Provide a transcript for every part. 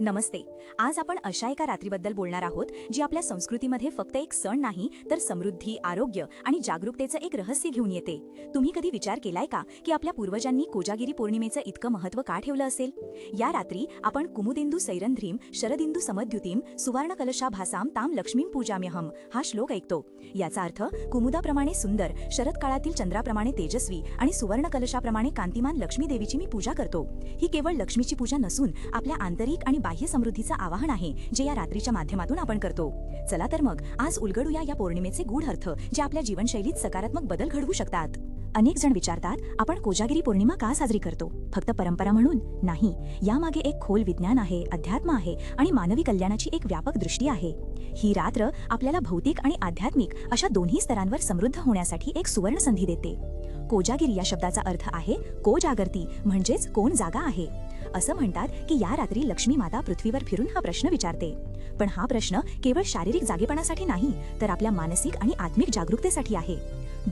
नमस्ते. आज आपण अशा एका रात्रीबद्दल बोलणार आहोत जी आपल्या संस्कृतीमध्ये फक्त एक सण नाही तर समृद्धी आरोग्य आणि जागरूकतेचं एक रहस्य घेऊन येते. तुम्ही कधी विचार केलाय का की आपल्या पूर्वजांनी कोजागिरी पौर्णिमेचं इतकं महत्त्व का ठेवलं असेल? या रात्री आपण कुमुदेंदू सैरंध्रीम शरदिंदू समद्युतीम सुवर्ण कलशा भासाम ताम लक्ष्मीम पूजाम्यहम हा श्लोक ऐकतो. याचा अर्थ कुमुदाप्रमाणे सुंदर शरद काळातील चंद्राप्रमाणे तेजस्वी आणि सुवर्ण कलशाप्रमाणे कांतिमान लक्ष्मी देवीची मी पूजा करतो. ही केवळ लक्ष्मीची पूजा नसून आपल्या आंतरिक आणि बाह्य समृद्धीचं आवाहन आहे जे या रात्रीच्या माध्यमातून आपण करतो. चला तर मग आज उलगडूया या पौर्णिमेचे गूढ अर्थ जे आपल्या जीवनशैलीत सकारात्मक बदल घडवू शकतात. अनेक जण विचारतात आपण कोजागिरी पौर्णिमा का साजरी करतो? फक्त परंपरा म्हणून? नाही. यामागे एक खोल विज्ञान आहे अध्यात्म आहे आणि मानवी कल्याणाची एक व्यापक दृष्टी आहे. ही रात्र आपल्याला भौतिक आणि आध्यात्मिक अशा दोन्ही स्तरांवर समृद्ध होण्यासाठी एक सुवर्ण संधी देते. कोजागिरी या शब्दाचा अर्थ आहे कोजागर्ती म्हणजेच कोण जागा आहे. असं म्हणतात की या रात्री लक्ष्मी माता पृथ्वीवर फिरून हा प्रश्न विचारते. पण हा प्रश्न केवळ शारीरिक जागेपणासाठी नाही तर आपल्या मानसिक आणि आत्मिक जागरूकतेसाठी आहे.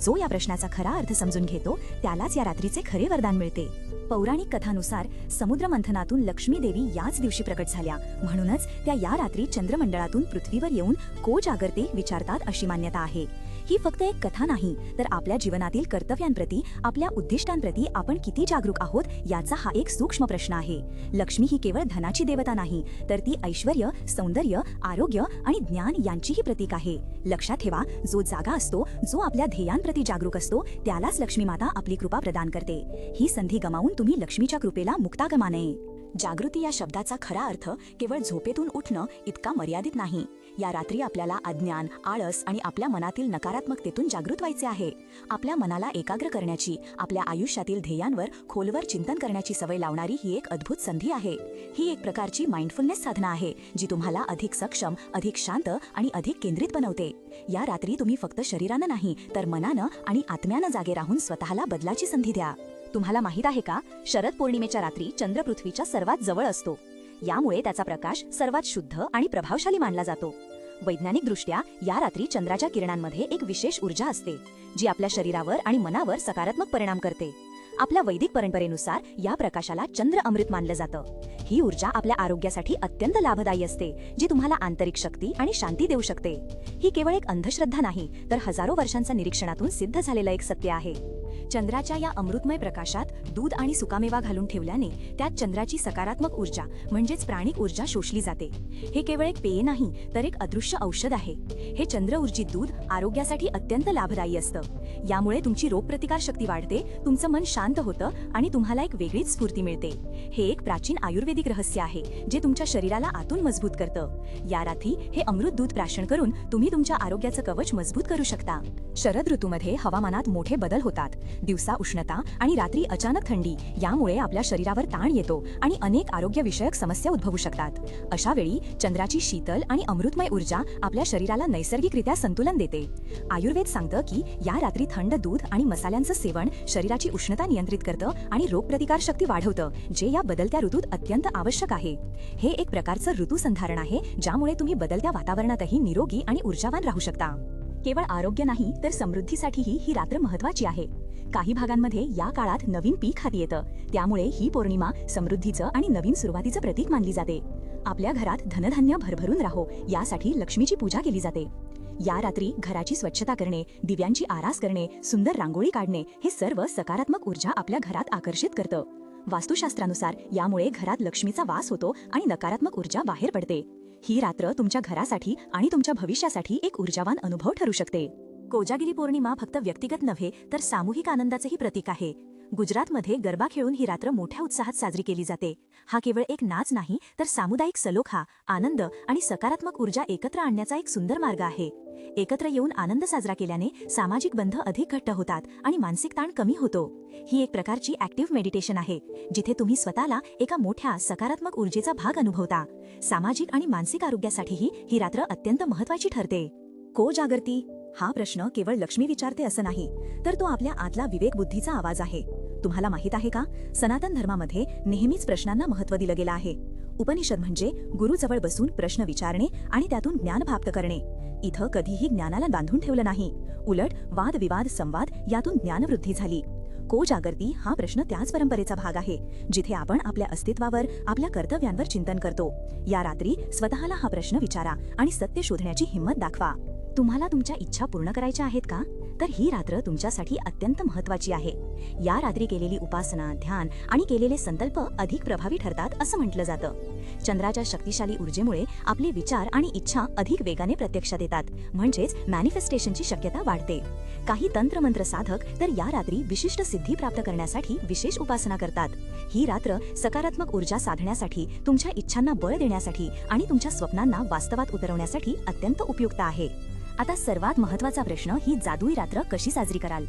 जो या प्रश्नाचा खरा अर्थ समजून घेतो त्यालाच या रात्रीचे खरे वरदान मिळते. पौराणिक कथानुसार समुद्र मंथनातून लक्ष्मी देवी याच दिवशी प्रकट झाल्या. म्हणूनच त्या या रात्री चंद्रमंडळातून पृथ्वीवर येऊन को जागरते विचारतात अशी मान्यता आहे. ही फक्त एक कथा नाही तर आपल्या जीवनातील कर्तव्यांप्रती आपल्या उद्दिष्टांप्रती आपण किती जागरूक आहोत याचा हा एक सूक्ष्म प्रश्न आहे. लक्ष्मी ही केवळ धनाची देवता नाही तर ती ऐश्वर सौंदर्य आरोग्य आणि ज्ञान यांचीही प्रतीक आहे. लक्षात ठेवा जो जागा असतो जो आपल्या ध्येयांप्रती जागरूक असतो त्यालाच लक्ष्मी माता आपली कृपा प्रदान करते. ही संधी गमावून तुम्ही लक्ष्मीच्या कृपेला मुक्ता गमा नये. जागृती या शब्दाचा खरा अर्थ केवळ झोपेतून उठणं इतका मर्यादित नाही. या रात्री आपल्याला अज्ञान आळस आणि आपल्या मनातील नकारात्मकतेतून जागृत व्हायचे आहे. आपल्या मनाला एकाग्र करण्याची आपल्या आयुष्यातील ध्येयांवर खोलवर चिंतन करण्याची सवय लावणारी ही एक अद्भुत संधी आहे. ही एक प्रकारची माइंडफुलनेस साधना आहे जी तुम्हाला अधिक सक्षम अधिक शांत आणि अधिक केंद्रित बनवते. या रात्री तुम्ही फक्त शरीरानं नाही तर मनानं आणि आत्म्यानं जागे राहून स्वतःला बदलाची संधी द्या. तुम्हाला माहीत आहे का? शरद पौर्णिमेच्या रात्री चंद्र पृथ्वीच्या सर्वात जवळ असतो. यामुळे त्याचा प्रकाश सर्वात शुद्ध आणि प्रभावशाली मानला जातो. वैज्ञानिकदृष्ट्या या रात्री चंद्राच्या किरणांमध्ये एक विशेष ऊर्जा असते जी आपल्या शरीरावर आणि मनावर सकारात्मक परिणाम करते. आपल्या वैदिक परंपरेनुसार या प्रकाशाला चंद्र अमृत मानलं जातं. ही ऊर्जा आपल्या आरोग्यासाठी अत्यंत लाभदायी असते जी तुम्हाला आंतरिक शक्ती आणि शांती देऊ शकते. ही केवळ एक अंधश्रद्धा नाही तर हजारो वर्षांच्या निरीक्षणातून सिद्ध झालेलं एक सत्य आहे. चंद्राच्या या अमृतमय प्रकाशात दूध आणि सुकामेवा घालून ठेवल्याने त्यात चंद्राची सकारात्मक ऊर्जा म्हणजेच प्राणिक ऊर्जा शोषली जाते. हे केवळ एक पेय नाही तर एक अदृश्य औषध आहे. हे चंद्र ऊर्जित दूध आरोग्यासाठी अत्यंत लाभदायी असतं. यामुळे तुमची रोगप्रतिकार शक्ती वाढते तुमचं मन शांत होतं आणि तुम्हाला एक वेगळीच स्फूर्ती मिळते. हे एक प्राचीन आयुर्वेदिक रहस्य आहे जे तुमच्या शरीराला आतून मजबूत करतं. या रात्री हे अमृत दूध प्राशन करून तुम्ही तुमच्या आरोग्याचं कवच मजबूत करू शकता. शरद ऋतूमध्ये हवामानात मोठे बदल होतात. दिवसा उष्णता आणि रात्री अचानक थंडी यामुळे आपल्या शरीरावर ताण येतो आणि अनेक आरोग्यविषयक समस्या उद्भवू शकतात. अशा वेळी चंद्राची शीतल आणि अमृतमय ऊर्जा आपल्या शरीराला नैसर्गिकरित्या संतुलन देते. आयुर्वेद सांगतं की या रात्री थंड दूध आणि मसाल्यांचं सेवन शरीराची उष्णता नियंत्रित करतं आणि रोगप्रतिकार शक्ती वाढवतं जे या बदलत्या ऋतूत अत्यंत आवश्यक आहे. हे एक प्रकारचं ऋतुसंधारण आहे ज्यामुळे तुम्ही बदलत्या वातावरणातही निरोगी आणि ऊर्जावान राहू शकता. केवळ आरोग्य नाही तर समृद्धीसाठीही ही रात्र महत्वाची आहे. काही भागांमध्ये या काळात नवीन पीक हाती येतं. त्यामुळे ही पौर्णिमा समृद्धीचं आणि नवीन सुरुवातीचं प्रतीक मानली जाते. आपल्या घरात धनधान्य भरभरून राहो यासाठी लक्ष्मीची पूजा केली जाते. या रात्री घराची स्वच्छता करणे दिव्यांची आरास करणे सुंदर रांगोळी काढणे हे सर्व सकारात्मक ऊर्जा आपल्या घरात आकर्षित करतं. वास्तुशास्त्रानुसार यामुळे घरात लक्ष्मीचा वास होतो आणि नकारात्मक ऊर्जा बाहेर पडते. ही रात्र तुमच्या घरासाठी आणि तुमच्या भविष्यासाठी एक ऊर्जावान अनुभव ठरू शकते. कोजागिरी पौर्णिमा फक्त व्यक्तिगत नव्हे तर सामूहिक आनंदाचेही प्रतीक आहे. गुजरातमध्ये गरबा खेळून ही रात्र मोठ्या उत्साहात साजरी केली जाते. हा केवळ एक नाच नाही तर सामुदायिक सलोखा आनंद आणि सकारात्मक ऊर्जा एकत्र आणण्याचा एक सुंदर मार्ग आहे. एकत्र येऊन आनंद साजरा केल्याने सामाजिक बंध अधिक घट्ट होतात आणि मानसिक ताण कमी होतो. ही एक प्रकारची ऍक्टिव्ह मेडिटेशन आहे जिथे तुम्ही स्वतःला एका मोठ्या सकारात्मक ऊर्जेचा भाग अनुभवता. सामाजिक आणि मानसिक आरोग्यासाठीही ही रात्र अत्यंत महत्वाची ठरते. को जागरती हा प्रश्न केवळ लक्ष्मी विचारते असं नाही तर तो आपल्या आतला विवेक बुद्धीचा आवाज आहे. तुम्हाला माहीत आहे का? सनातन धर्मामध्ये नेहमीच प्रश्नांना महत्त्व दिलं गेलं आहे. उपनिषद म्हणजे गुरुजवळ बसून प्रश्न विचारणे आणि त्यातून ज्ञान प्राप्त करणे. इथं कधीही ज्ञानाला बांधून ठेवलं नाही. उलट वाद विवाद संवाद यातून ज्ञानवृद्धी झाली. को जागृती हा प्रश्न त्याच परंपरेचा भाग आहे जिथे आपण आपल्या अस्तित्वावर आपल्या कर्तव्यांवर चिंतन करतो. या रात्री स्वतःला हा प्रश्न विचारा आणि सत्य शोधण्याची हिंमत दाखवा. तुम्हाला तुमच्या इच्छा पूर्ण करायच्या आहेत का? तर ही रात्र तुमच्यासाठी अत्यंत महत्वाची आहे. या रात्री केलेली उपासना ध्यान आणि केलेले संकल्प अधिक प्रभावी ठरतात असं म्हटलं जातं. चंद्राच्या शक्तिशाली ऊर्जेमुळे आपले विचार आणि इच्छा अधिक वेगाने प्रत्यक्षात येतात म्हणजेच मॅनिफेस्टेशनची शक्यता वाढते. काही तंत्रमंत्र साधक तर या रात्री विशिष्ट सिद्धी प्राप्त करण्यासाठी विशेष उपासना करतात. ही रात्र सकारात्मक ऊर्जा साधण्यासाठी तुमच्या इच्छांना बळ देण्यासाठी आणि तुमच्या स्वप्नांना वास्तवात उतरवण्यासाठी अत्यंत उपयुक्त आहे. आता सर्वात महत्त्वाचा प्रश्न ही जादुई रात्र कशी साजरी कराल?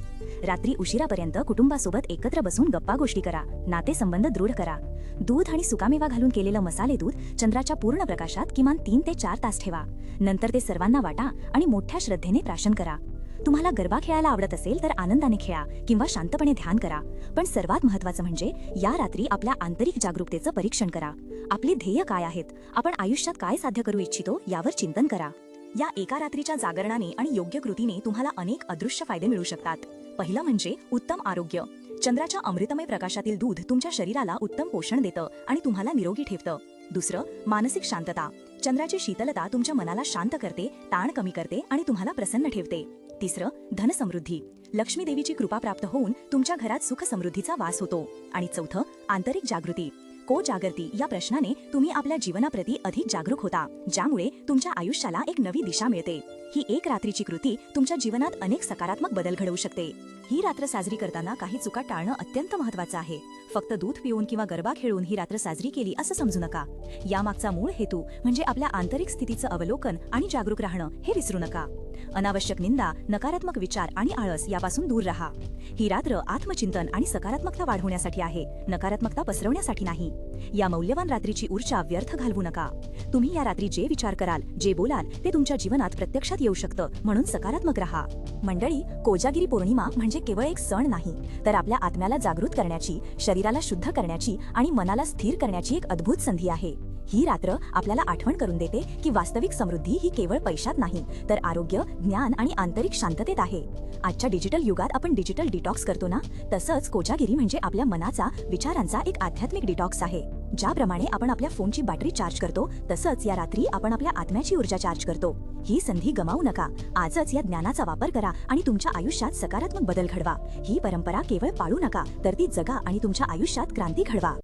रात्री उशिरापर्यंत कुटुंबासोबत एकत्र बसून गप्पा गोष्टी करा नातेसंबंध दृढ करा. दूध आणि सुकामेवा घालून केलेलं मसाले दूध चंद्राच्या पूर्ण प्रकाशात किमान तीन ते चार तास ठेवा. नंतर ते सर्वांना वाटा आणि मोठ्या श्रद्धेने प्राशन करा. तुम्हाला गरबा खेळायला आवडत असेल तर आनंदाने खेळा किंवा शांतपणे ध्यान करा. पण सर्वात महत्वाचं म्हणजे या रात्री आपल्या आंतरिक जागरूकतेचं परीक्षण करा. आपले ध्येय काय आहेत? आपण आयुष्यात काय साध्य करू इच्छितो यावर चिंतन करा. या एका रात्रीच्या जागरणाने आणि योग्य कृतीने तुम्हाला अनेक अदृश्य फायदे मिळू शकतात. पहिलं म्हणजे उत्तम आरोग्य. चंद्राच्या अमृतमय प्रकाशातील दूध तुमच्या शरीराला उत्तम पोषण देतं आणि तुम्हाला निरोगी ठेवतं. दुसरं मानसिक शांतता. चंद्राची शीतलता तुमच्या मनाला शांत करते ताण कमी करते आणि तुम्हाला प्रसन्न ठेवते. तिसरं धनसमृद्धी. लक्ष्मी देवीची कृपा प्राप्त होऊन तुमच्या घरात सुख समृद्धीचा वास होतो. आणि चौथं आंतरिक जागृती. को जागृती या प्रश्नाने तुम्ही आपल्या जीवनाप्रती अधिक जागरूक होता ज्यामुळे तुमच्या आयुष्याला एक नवी दिशा मिळते. ही एक रात्रीची कृती तुमच्या जीवनात अनेक सकारात्मक बदल घडवू शकते. ही रात्र साजरी करताना काही चुका टाळणं अत्यंत महत्वाचं आहे. फक्त दूध पिऊन किंवा गरबा खेळून ही रात्र साजरी केली असं समजू नका. यामागचा मूळ हेतू म्हणजे आपल्या आंतरिक स्थितीचं अवलोकन आणि जागरूक राहणं हे विसरू नका. अनावश्यक निंदा नकारात्मक विचार आणि आळस यापासून दूर राहा. ही रात्र आत्मचिंतन आणि सकारात्मकता वाढवण्यासाठी आहे नकारात्मकता पसरवण्यासाठी नाही. या मौल्यवान रात्रीची ऊर्जा व्यर्थ घालवू नका. तुम्ही या रात्री जे विचार कराल जे बोलाल ते तुमच्या जीवनात प्रत्यक्षात येऊ शकतं म्हणून सकारात्मक राहा. मंडळी कोजागिरी पौर्णिमा म्हणजे केवळ एक सण नाही तर आपल्या आत्म्याला जागृत करण्याची शरीराला शुद्ध करण्याची आणि मनाला स्थिर करण्याची एक अद्भुत संधी आहे. ही रात्र आपल्याला आठवण करून देते की वास्तविक समृद्धी ही केवळ पैशात नाही तर आरोग्य ज्ञान आणि आंतरिक शांततेत आहे. आजच्या डिजिटल युगात आपण डिजिटल डिटॉक्स करतो ना? तसंच कोजागिरी म्हणजे आपल्या मनाचा विचारांचा एक आध्यात्मिक डिटॉक्स आहे. ज्याप्रमाणे आपण आपल्या फोनची बॅटरी चार्ज करतो तसंच या रात्री आपण आपल्या आत्म्याची ऊर्जा चार्ज करतो. ही संधी गमावू नका. आजच या ज्ञानाचा वापर करा आणि तुमच्या आयुष्यात सकारात्मक बदल घडवा. ही परंपरा केवळ पाळू नका तर ती जगा आणि तुमच्या आयुष्यात क्रांती घडवा.